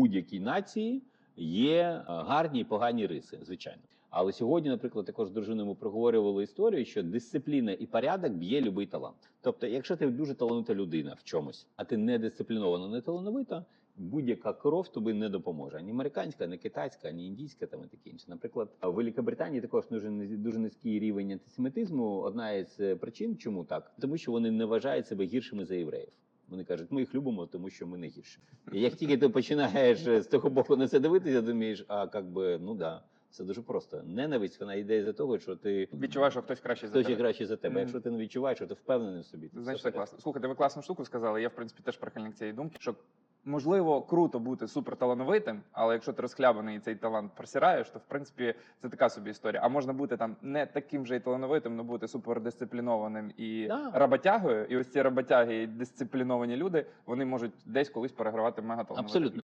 будь-якій нації є е, гарні і погані риси, звичайно. Але сьогодні, наприклад, також дружиною ми проговорювали історію, що дисципліна і порядок б'є любий талант. Тобто, якщо ти дуже талановита людина в чомусь, а ти не дисциплінована, не талановита, будь-яка кров тобі не допоможе. Ані американська, ані китайська, ані індійська, там і таке інше. Наприклад, в Великобританії також дуже дуже низький рівень антисемітизму. Одна із е, причин, чому так, тому що вони не вважають себе гіршими за євреїв. Вони кажуть, ми їх любимо, тому що ми не гірші. І як тільки ти починаєш е, з того боку на це дивитися, думаєш, а як би ну да, це дуже просто. Ненависть вона йде за того, що ти Відчуваєш, що хтось краще за хтось тебе. краще за тебе. Мгм. Якщо ти не відчуваєш, що ти впевнений в собі, Значить, це класно. Слухайте, ви класну штуку сказали. Я, в принципі, теж прихильник цієї думки, що можливо круто бути суперталановитим, але якщо ти розхлябаний і цей талант просираєш, то в принципі це така собі історія. А можна бути там не таким же і талановитим, але бути супердисциплінованим і Да. роботягою. І ось ці роботяги і дисципліновані люди вони можуть десь колись перегравати мегаталановитим. Абсолютно.